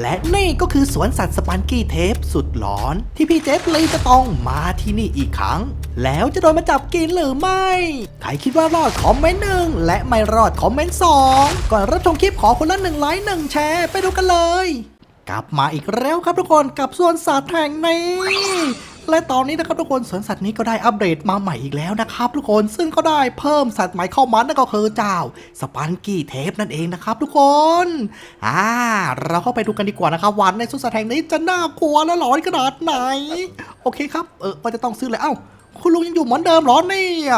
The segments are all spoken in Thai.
และนี่ก็คือสวนสัตว์สปันกี้เทปสุดหลอน ที่พี่เจฟเลยจะต้องมาที่นี่อีกครั้ง แล้วจะโดนมาจับกินหรือไม่ ใครคิดว่ารอดคอมเมนต์หนึ่งและไม่รอดคอมเมนต์สองก่อนรับชมคลิปขอคนละหนึ่งไลค์หนึ่งแชร์ไปดูกันเลย กลับมาอีกแล้วครับทุกคนกับสวนสัตว์แห่งนี้ และตอนนี้นะครับทุกคนสวนสัตว์นี้ก็ได้อัปเดตมาใหม่อีกแล้วนะครับทุกคนซึ่งก็ได้เพิ่มสัตว์ใหม่เข้ามานั่นก็คือเจ้าสปันกี้เทปนั่นเองนะครับทุกคนอ่าเราเข้าไปดูกันดีกว่านะครับวันในสวนสัตว์แห่งนี้จะน่ากลัวและหลอนขนาดไหน โอเคครับเออว่จะต้องซื้อเลยเอ้าคุณลุงยังอยู่เหมือนเดิมหรอเนี่ย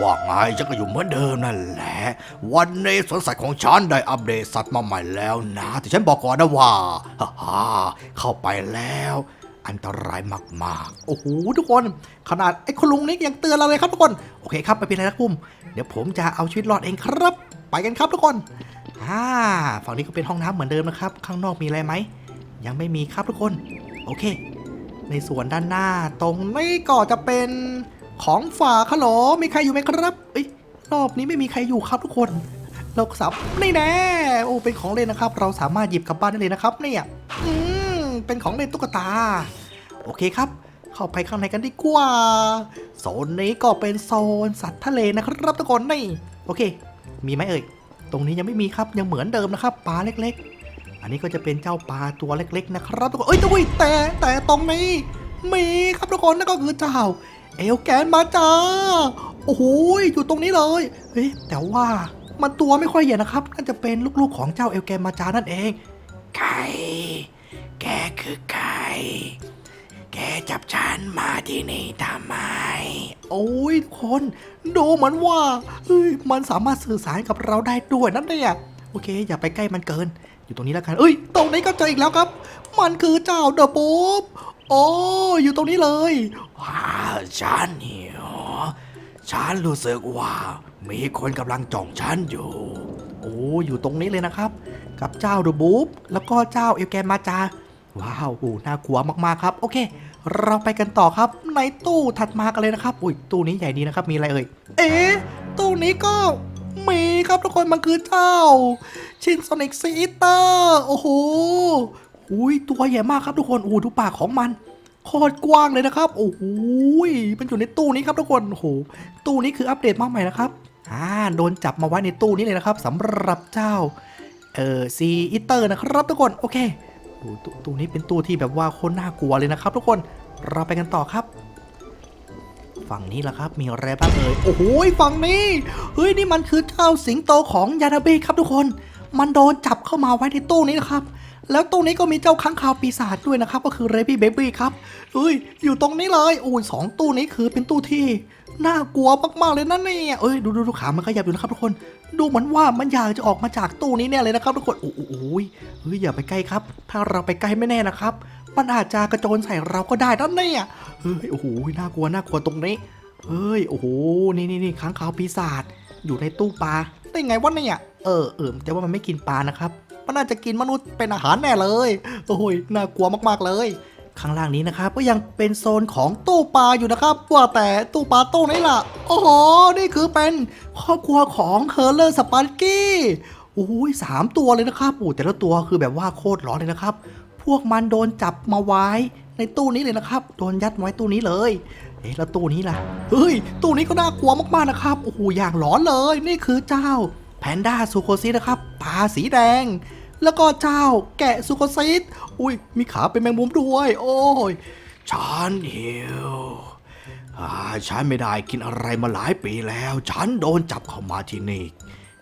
ว่าไงฉันก็อยู่เหมือนเดิมนั่นแหละ วันนี้สวนสัตว์ของฉันได้อัปเดตสัตว์มาใหม่แล้วนะ แต่ฉันบอกก่อนนะว่าฮ่าฮ่าเข้าไปแล้ว อันตรายมากๆ โอ้โหทุกคน ขนาดไอ้คุณลุงนี่ยังเตือนเราเลยครับทุกคน โอเคครับไม่เป็นไรนะกุ้มเดี๋ยวผมจะเอาชีวิตรอดเองครับ ไปกันครับทุกคนอ่าฝั่งนี้ก็เป็นห้องน้ำเหมือนเดิมนะครับ ข้างนอกมีอะไรไหม ยังไม่มีครับทุกคน โอเค ในส่วนด้านหน้าตรงนี้ก็จะเป็นของฝากฮัลโหลมีใครอยู่ไหมครับเอ้ยรอบนี้ไม่มีใครอยู่ครับทุกคนเราสับนี่แน่ โอ้เป็นของเล่นนะครับ เราสามารถหยิบกลับบ้านได้เลยนะครับเนี่ยอืม เป็นของเล่นตุ๊กตา โอเคครับ เข้าไปข้างในกันดีกว่าโซนนี้ก็เป็นโซนสัตว์ทะเลนะครับทุกคนนี่โอเค มีไหมเอ่ยตรงนี้ยังไม่มีครับยังเหมือนเดิมนะครับปลาเล็ก ๆ อันนี้ก็จะเป็นเจ้าปลาตัวเล็ก ๆ นะครับทุกคนเอ้ยตุ้ยแต่แต่ตรงนี้มีครับทุกคนนั่นก็คือเจ้าเอลแกนมาจ้าโอ้โหอยู่ตรงนี้เลยเฮ้ยแต่ว่ามันตัวไม่ค่อยใหญ่นะครับน่าจะเป็นลูกๆของเจ้าเอลแกนมาจานั่นเองๆใคร แกคือใคร แกจับฉันมาที่นี่ทำไม โอ้ยทุกคน ดูเหมือนว่าเฮ้ยมันสามารถสื่อสารกับเราได้ด้วยนั่นเนี่ยโอเค อย่าไปใกล้มันเกิน อยู่ตรงนี้แล้วกัน เอ้ย ตรงนี้ก็เจออีกแล้วครับ มันคือเจ้าเดอะบ๊บโอ้อยู่ตรงนี้เลยว้าวฉันหิวฉันรู้สึกว่า มีคนกำลังจ้องฉันอยู่ โอ้อยู่ตรงนี้เลยนะครับ กับเจ้าเดอะบ๊บแล้วก็เจ้าเอลแกนมาจา ว้าวโอ้น่ากลัวมากๆครับโอเค เราไปกันต่อครับในตู้ถัดมากันเลยนะครับอุ้ยตู้นี้ใหญ่ดีนะครับมีอะไรเอ่ยเอ๊ะตู้นี้ก็มีครับทุกคนมันคือเจ้าชินโซนิกซีเตอร์โอ้โหหุยตัวใหญ่มากครับทุกคนโอ้ดูปากของมันโคตรกว้างเลยนะครับโอ้โหมันอยู่ในตู้นี้ครับทุกคนโอ้โหตู้นี้คืออัปเดตมาใหม่นะครับอ่าโดนจับมาไว้ในตู้นี้เลยนะครับสำหรับเจ้าเอ่อซีอิเตอร์นะครับทุกคนโอเค ตู้นี้เป็นตู้ที่แบบว่าคนน่ากลัวเลยนะครับ ทุกคนเราไปกันต่อครับ ฝั่งนี้ล่ะครับมีอะไรบ้างเอ่ยโอ้โหฝั่งนี้เฮ้ยนี่มันคือเจ้าสิงโตของยานาเบะครับทุกคน มันโดนจับเข้ามาไว้ในตู้นี้นะครับ แล้วตู้นี้ก็มีเจ้าค้างคาวปีศาจด้วยนะครับ ก็คือเรบี้เบบี้ครับเอ้ย อยู่ตรงนี้เลยโอ้ยสองตู้นี้คือเป็นตู้ที่น่ากลัวมากๆเลยนั่นเนี่ยเอ้ยดูดูดูขามันขยับอยู่นะครับทุกคน ดูเหมือนว่ามันอยากจะออกมาจากตู้นี้เนี่ยเลยนะครับทุกคนโอ้โหเฮ้ยอย่าไปใกล้ครับ ถ้าเราไปใกล้ไม่แน่นะครับ มันอาจจะกระโจนใส่เราก็ได้นั่นเนี่ยเฮ้ยโอ้โหน่ากลัวน่ากลัวตรงนี้เฮ้ยโอ้โหนี่นี่นี่ค้างคาวปีศาจอยู่ในตู้ปลาได้ไงวะเนี่ยเออเออแต่ว่ามันไม่กินปลานะครับ มันน่าจะกินมนุษย์เป็นอาหารแน่เลย โอ้ยน่ากลัวมากๆเลยข้างล่างนี้นะครับก็ยังเป็นโซนของตู้ปลาอยู่นะครับว่าแต่ตู้ปลาตู้นี้ล่ะ โอ้โห นี่คือเป็นครอบครัวของเฮอร์เลอร์สปาร์กี้โอ้ยสามตัวเลยนะครับโอ้แต่ละตัวคือแบบว่าโคตรร้อนเลยนะครับ พวกมันโดนจับมาไว้ในตู้นี้เลยนะครับ โดนยัดไว้ตู้นี้เลย เอ๊ะแล้วตู้นี้ล่ะ เฮ้ย ตู้นี้ก็น่ากลัวมากๆนะครับ โอ้โห อย่างหลอนเลย นี่คือเจ้าแพนด้าซูโคซินะครับ ตาสีแดง แล้วก็เจ้าแกะซูโคซิสอุ้ยมีขาเป็นแมงมุมด้วย โอ้ยฉันหิวอ่าฉันไม่ได้กินอะไรมาหลายปีแล้ว ฉันโดนจับเข้ามาที่นี่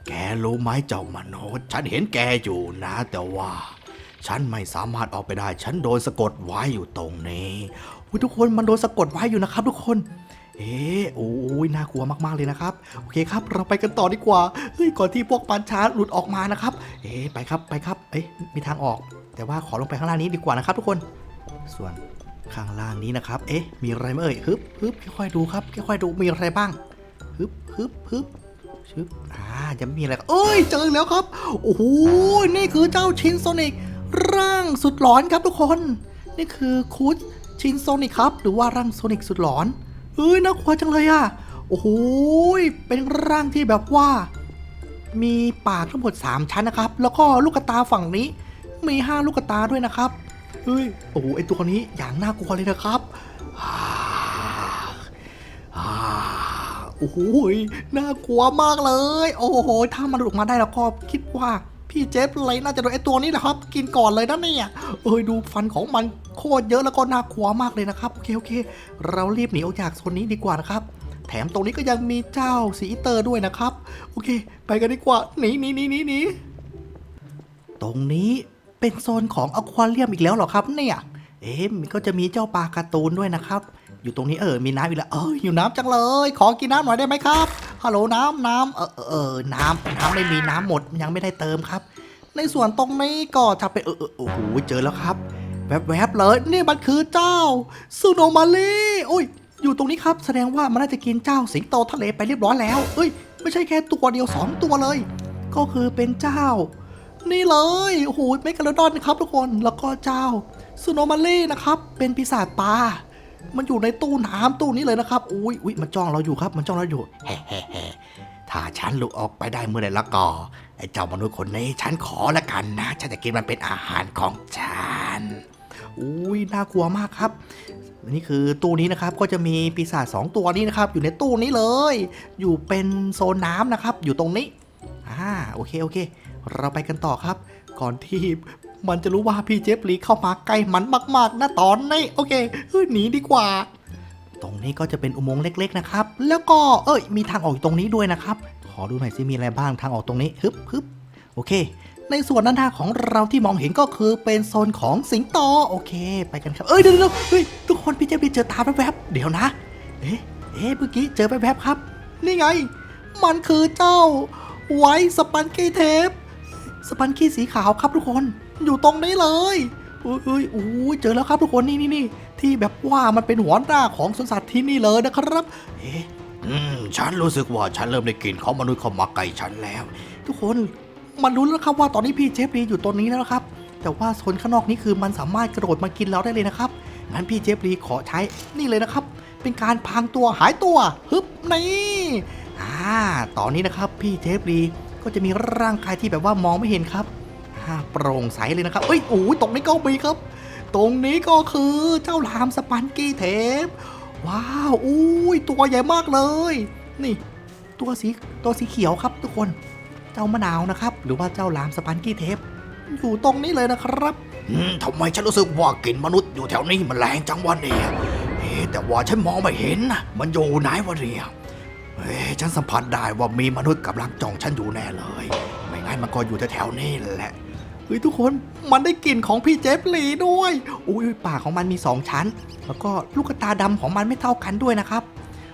แกรู้ไหมเจ้ามนุษย์ ฉันเห็นแกอยู่นะ แต่ว่า ฉันไม่สามารถออกไปได้ ฉันโดนสะกดไว้อยู่ตรงนี้อุ๊ยทุกคนมันโดนสะกดไว้อยู่นะครับทุกคน เอ๊ะโอ้ยน่ากลัวมากๆเลยนะครับ โอเคครับ เราไปกันต่อดีกว่า เฮ้ย ก่อนที่พวกปันช้าหลุดออกมานะครับ เอ๊ะไปครับ ไปครับ เอ๊ะมีทางออก แต่ว่าขอลงไปข้างล่างนี้ดีกว่านะครับทุกคน ส่วนข้างล่างนี้นะครับ เอ๊ะ มีอะไรไหมเอ่ยฮึบฮึบค่อยๆดูครับ ค่อยๆดู มีอะไรบ้างฮึบฮึบฮึบชึบอ่าจะมีอะไรเอ้ย เจอแล้วครับ โอ้โห นี่คือเจ้าชินโซนิกร่างสุดหลอนครับทุกคน นี่คือคูดชินโซนิกครับ หรือว่าร่างโซนิกสุดหลอน เฮ้ยน่ากลัวจังเลยอะโอ้โหเป็นร่างที่แบบว่า มีปากทั้งหมด 3 ชั้นนะครับ แล้วก็ลูกตาฝั่งนี้ มีห้าลูกตาด้วยนะครับ เฮ้ย โอ้โห ไอตัวนี้อย่างน่ากลัวเลยนะครับอ่าอ่าโอ้โหยน่ากลัวมากเลย โอ้โห ถ้ามันหลุดออกมาได้แล้วก็คิดว่า พี่เจฟเลยน่าจะโดนไอตัวนี้แหละครับ กินก่อนเลยนะเนี่ยเอ้ยดูฟันของมันโคตรเยอะแล้วก็น่ากลัวมากเลยนะครับโอเคโอเค เรารีบหนีออกจากโซนนี้ดีกว่านะครับแถมตรงนี้ก็ยังมีเจ้าสีเตอร์ด้วยนะครับ โอเค ไปกันดีกว่าหนีหนีหนีหนีหนีตรงนี้เป็นโซนของอควาเรียมอีกแล้วเหรอครับเนี่ย เอ๊ะมันก็จะมีเจ้าปลาการ์ตูนด้วยนะครับ อยู่ตรงนี้เออ มีน้ำอีกแล้วเอออยู่น้ำจังเลย ขอกินน้ำหน่อยได้ไหมครับ ฮัลโหลน้ำน้ำเออเออน้ำน้ำไม่มีน้ำหมดยังไม่ได้เติมครับ ในส่วนตรงนี้ก็จะเป็นเออเออโอ้โหเจอแล้วครับ แวบๆเลยนี่มันคือเจ้าซูโนมาลีโอ้ยอยู่ตรงนี้ครับ แสดงว่ามันน่าจะกินเจ้าสิงโตทะเลไปเรียบร้อยแล้ว เอ้ย ไม่ใช่แค่ตัวเดียวสองตัวเลย ก็คือเป็นเจ้า นี่เลยโอ้โหเมกาโลดอนนะครับทุกคน แล้วก็เจ้าซูโนมาล่นะครับ เป็นปีศาจปลา มันอยู่ในตู้น้ำตู้นี้เลยนะครับ อุ้ยอุ้ยมันจ้องเราอยู่ครับ มันจ้องเราอยู่เฮ้เฮ้เฮ้ถ้าฉันหลุดออกไปได้เมื่อใดแล้วก็ไอ้เจ้ามนุษย์คนนี้ฉันขอละกันนะ ฉันจะกินมันเป็นอาหารของฉัน อุ้ยน่ากลัวมากครับนี่คือตู้นี้นะครับก็จะมีปีศาจสองตัวนี้นะครับ อยู่ในตู้นี้เลย อยู่เป็นโซนน้ำนะครับ อยู่ตรงนี้อ่าโอเคโอเค เราไปกันต่อครับ ก่อนที่ มันจะรู้ว่าพี่เจฟลีเข้ามาใกล้มันมากๆนะตอนนี้โอเคเฮ้ยหนีดีกว่า ตรงนี้ก็จะเป็นอุโมงค์เล็ก ๆ นะครับ แล้วก็เอ้ยมีทางออกตรงนี้ด้วยนะครับ ขอดูหน่อยสิมีอะไรบ้างทางออกตรงนี้ฮึบฮึบโอเค ในส่วนด้านหน้าของเราที่มองเห็นก็คือเป็นโซนของสิงโตโอเค ไปกันครับเอ้ยเดี๋ยวเดี๋ยวเฮ้ยทุกคนพี่เจฟลีเจอตาแวบๆเดี๋ยวนะเอ๊ะเอ๊ะเมื่อกี้เจอแวบๆครับ นี่ไง มันคือเจ้าไวท์สปันกี้เทปสปันกี้สีขาวครับทุกคน อยู่ตรงนี้เลยอุ้ยอุ้ยอุ้ยเจอแล้วครับทุกคนนี่นี่นี่ที่แบบว่ามันเป็นหัวหน้าของสวนสัตว์ที่นี่เลยนะครับเอ๊ะอืมฉันรู้สึกว่าฉันเริ่มได้กลิ่นของมนุษย์เข้ามาใกล้ฉันแล้ว ทุกคนมันรู้แล้วครับว่าตอนนี้พี่เจฟรีอยู่ตรงนี้แล้วครับ แต่ว่าโซนข้างนอกนี้คือมันสามารถกระโดดมากินเราได้เลยนะครับงั้นพี่เจฟรีขอใช้นี่เลยนะครับ เป็นการพรางตัวหายตัวฮึบนี่อ่าตอนนี้นะครับพี่เจฟรีก็จะมีร่างกายที่แบบว่ามองไม่เห็นครับ อ่าโปร่งใสเลยนะครับเอ้ยโอ้ยตรงนี้ก็มีครับ ตรงนี้ก็คือเจ้าลามสปันกี้เทป ว้าวอุ้ยตัวใหญ่มากเลย นี่ ตัวสีตัวสีเขียวครับทุกคน เจ้ามะนาวนะครับ หรือว่าเจ้าลามสปันกี้เทป อยู่ตรงนี้เลยนะครับทำไมฉันรู้สึกว่ากลิ่นมนุษย์อยู่แถวนี้มันแรงจังวะเนี่ยเอ๊แต่ว่าฉันมองไม่เห็นนะมันอยู่ไหนวะเนี่ยเอ๊ฉันสัมผัสได้ว่ามีมนุษย์กำลังจ้องฉันอยู่แน่เลย ไม่งั้นมันก็อยู่แถวๆนี้แหละ ฮ้ยทุกคนมันได้กลิ่นของพี่เจฟลีด้วย อุ้ยปากของมันมี 2 ชั้น แล้วก็ลูกตาดำของมันไม่เท่ากันด้วยนะครับ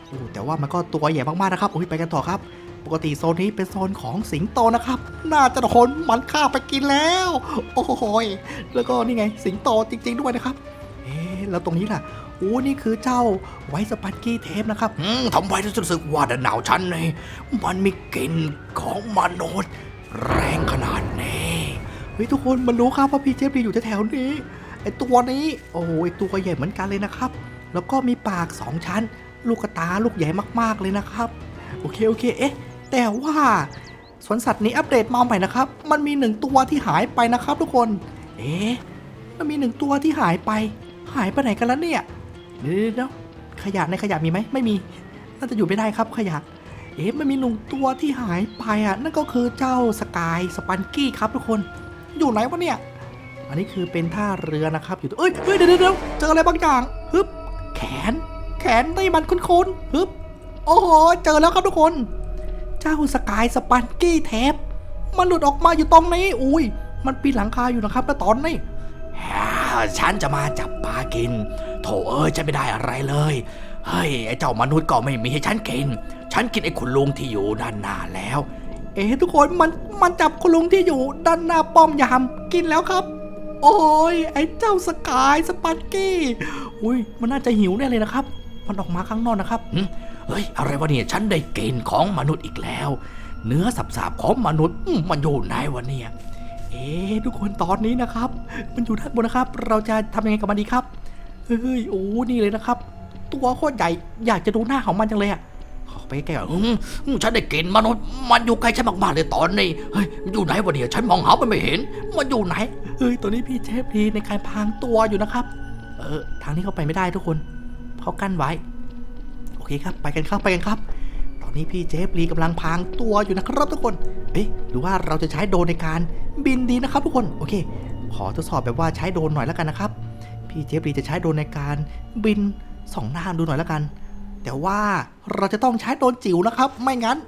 โอ้แต่ว่ามันก็ตัวใหญ่มากๆนะครับอุ้ยไปกันต่อครับ ปกติโซนนี้เป็นโซนของสิงโตนะครับ น่าจะโดนมันฆ่าไปกินแล้ว โอ้โหยแล้วก็นี่ไงสิงโตจริง ๆ ด้วยนะครับ เอ๊ะแล้วตรงนี้ล่ะโอ้นี่คือเจ้าไวท์สปันกี้เทปนะครับอืมทำไมฉันรู้สึกว่าด้านหนาวฉันนี่มันมีกลิ่นของมนุษย์แรงขนาด ฮ้ยทุกคนมันรู้ครับว่าพี่เจฟรีอยู่แถวๆนี้ไอตัวนี้โอ้ยตัวใหญ่เหมือนกันเลยนะครับ แล้วก็มีปากสองชั้น ลูกตาลูกใหญ่มากๆเลยนะครับโอเคโอเคเอ๊ะแต่ว่าสวนสัตว์นี้อัปเดตมาใหม่นะครับ มันมีหนึ่งตัวที่หายไปนะครับ ทุกคนเอ๊ะมันมีหนึ่งตัวที่หายไป หายไปไหนกันแล้วเนี่ยเดี๋ยวเดี๋ยวเดี๋ยวขยะในขยะมีไหมไม่มี น่าจะอยู่ไม่ได้ครับขยะ เอ๊ะมันมีหนึ่งตัวที่หายไปอะนั่นก็คือเจ้าสกายสปันกี้ครับทุกคน อยู่ไหนวะเนี่ย อันนี้คือเป็นท่าเรือนะครับ อยู่เอ้ยเฮ้ยเดี๋ยวเดี๋ยวเดี๋ยวเจออะไรบางอย่างฮึบแขน แขนนี่มันคุ้นๆฮึบโอ้โห เจอแล้วครับทุกคน เจ้าสกายสปันกี้เทปมันหลุดออกมาอยู่ตรงนี้ อุ้ย มันปีนหลังคาอยู่นะครับแล้วตอนนี้ฉันจะมาจับปลากิน โถเอ้ยฉันไม่ได้อะไรเลย เฮ้ย ไอ้เจ้ามนุษย์ก็ไม่มีให้ฉันกิน ฉันกินไอ้คุณลุงที่อยู่ด้านหน้าแล้ว เอ๊ะทุกคนมันมันจับคุณลุงที่อยู่ด้านหน้าป้อมยามกินแล้วครับ โอ้ยไอ้เจ้าสกายสปันกี้อุ้ยมันน่าจะหิวแน่เลยนะครับ มันออกมาข้างนอกนะครับหึเฮ้ยอะไรวะเนี่ยฉันได้กินของมนุษย์อีกแล้ว เนื้อสับๆของมนุษย์อืมมันอยู่ไหนวะเนี่ยเอ๊ะทุกคนตอนนี้นะครับ มันอยู่ด้านบนนะครับ เราจะทำยังไงกับมันดีครับเฮ้ยโอ้นี่เลยนะครับ ตัวโคตรใหญ่อยากจะดูหน้าของมันจังเลยอะ ไปใกล้ๆก่อนอืมอืมฉันได้กลิ่นมนุษย์มันอยู่ใกล้ฉันมากๆเลยตอนนี้เฮ้ยมันอยู่ไหนวะเนี่ยฉันมองหามันไม่เห็น มันอยู่ไหนเฮ้ยตอนนี้พี่เจฟรีในการพรางตัวอยู่นะครับ เออทางนี้เข้าไปไม่ได้ทุกคนเขากั้นไว้ โอเคครับ ไปกันครับไปกันครับ ตอนนี้พี่เจฟรีกำลังพรางตัวอยู่นะครับทุกคน เอ๊ะหรือว่าเราจะใช้โดรนในการบินดีนะครับ ทุกคน โอเค ขอทดสอบแบบว่าใช้โดรนหน่อยแล้วกันนะครับ พี่เจฟรีจะใช้โดรนในการบินสองหน้าดูหน่อยแล้วกัน แต่ว่าเราจะต้องใช้โดนจิ๋วนะครับ ไม่งั้น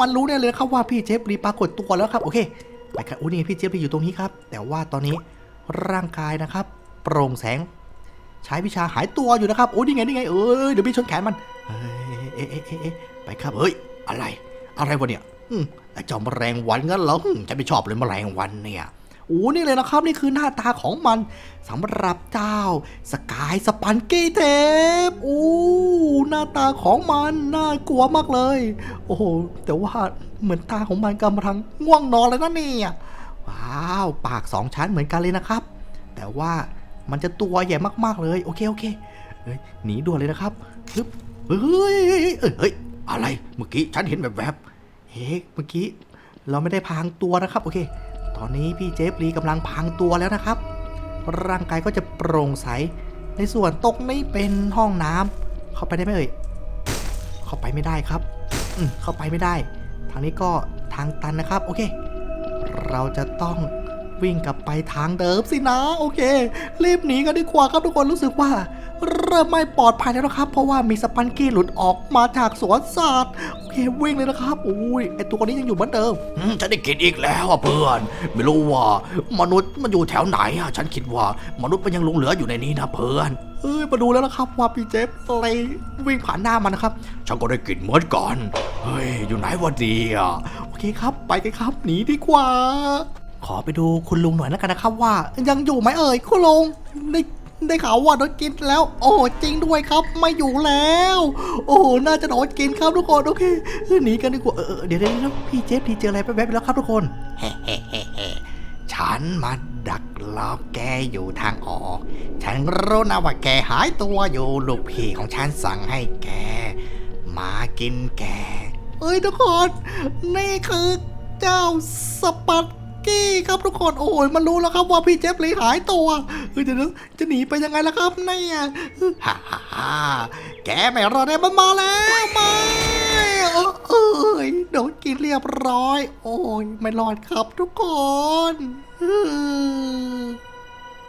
มันรู้แน่เลยครับว่าพี่เจฟรีปรากฏตัวแล้วครับ โอเคไปครับอุ้ยนี่ไงพี่เจฟรีอยู่ตรงนี้ครับ แต่ว่าตอนนี้ร่างกายนะครับ โปร่งแสง ใช้วิชาหายตัวอยู่นะครับโอ้ยนี่ไงนี่ไงเอ้ยเดี๋ยวพี่ชนแขนมันเอ้ยเอ๊ะเอ๊ะเอ๊ะเอ๊ะไปครับเฮ้ยอะไร อะไรวะเนี่ยอืมไอ้เจ้าแมลงวันงั้นเหรออืมฉันไม่ชอบเลยแมลงวันเนี่ย อ้นี่เลยนะครับ นี่คือหน้าตาของมันสำหรับเจ้าสกายสปันกี้เทปโอ้หน้าตาของมันน่ากลัวมากเลย โอ้โหแต่ว่าเหมือนตาของมันกำลังง่วงนอนแล้วนะเนี่ยว้าวปากสองชั้นเหมือนกันเลยนะครับ แต่ว่ามันจะตัวใหญ่มากๆเลยโอเคโอเคเฮ้ยหนีด่วนเลยนะครับฮึบเฮ้ยเฮ้ยอะไรเมื่อกี้ฉันเห็นแบบแบบเฮ้ยเมื่อกี้เราไม่ได้พางตัวนะครับ โอเค อนนี้พี่เจฟรีกำลังพรางตัวแล้วนะครับ ร่างกายก็จะโปร่งใส ในส่วนตรงนี้เป็นห้องน้ำเข้าไปได้ไหมเอ่ย เข้าไปไม่ได้ครับ อืมเข้าไปไม่ได้ ทางนี้ก็ทางตันนะครับ โอเค เราจะต้องวิ่งกลับไปทางเดิมสินะ โอเค รีบหนีกันดีกว่าครับทุกคนรู้สึกว่า เริ่มไม่ปลอดภัยแล้วนะครับ เพราะว่ามีสปันกี้หลุดออกมาจากสวนสัตว์โอเควิ่งเลยนะครับอุ้ยไอตัวนี้ยังอยู่เหมือนเดิมอืมฉันได้กลินอีกแล้วอะเพื่อน ไม่รู้ว่ามนุษย์มันอยู่แถวไหนอะฉันคิดว่ามนุษย์มันยังหลงเหลืออยู่ในนี้นะเพื่อนเอ้ยมาดูแล้วนะครับว่าพี่เจฟอะไรวิ่งผ่านหน้ามันนะครับฉันก็ได้กลิ่นเหมือนกันเฮ้ยอยู่ไหนวะดีอะโอเคครับไปกันครับหนีดีกว่า ขอไปดูคุณลุงหน่อยแล้วกันนะครับว่า ยังอยู่ไหมเอ่ยคุณลุงได้ ได้ข่าวว่าโดนกินแล้ว โอ้จริงด้วยครับไม่อยู่แล้ว โอ้น่าจะโดนกินครับทุกคนโอเคหนีกันดีกว่าเออเดี๋ยวเดี๋ยวเดี๋ยวพี่เจฟพี่เจออะไรแป๊บๆไปแล้วครับทุกคนฉันมาดักรอแกอยู่ทางออก ฉันรู้นะว่าแกหายตัวอยู่ลูกพี่ของฉันสั่งให้แก มากินแก เอ้ยทุกคน นี่คือเจ้าสปัต กี้ครับทุกคนโอ้ยมันรู้แล้วครับว่าพี่เจฟเลยหายตัวเฮ้ยเดี๋ยวนะจะหนีไปยังไงล่ะครับเนี่ยฮ่าฮ่าฮ่าแกไม่รอดได้มันมาแล้วมาเออเอ้ยโดนกินเรียบร้อย โอ้ยไม่รอดครับทุกคนอ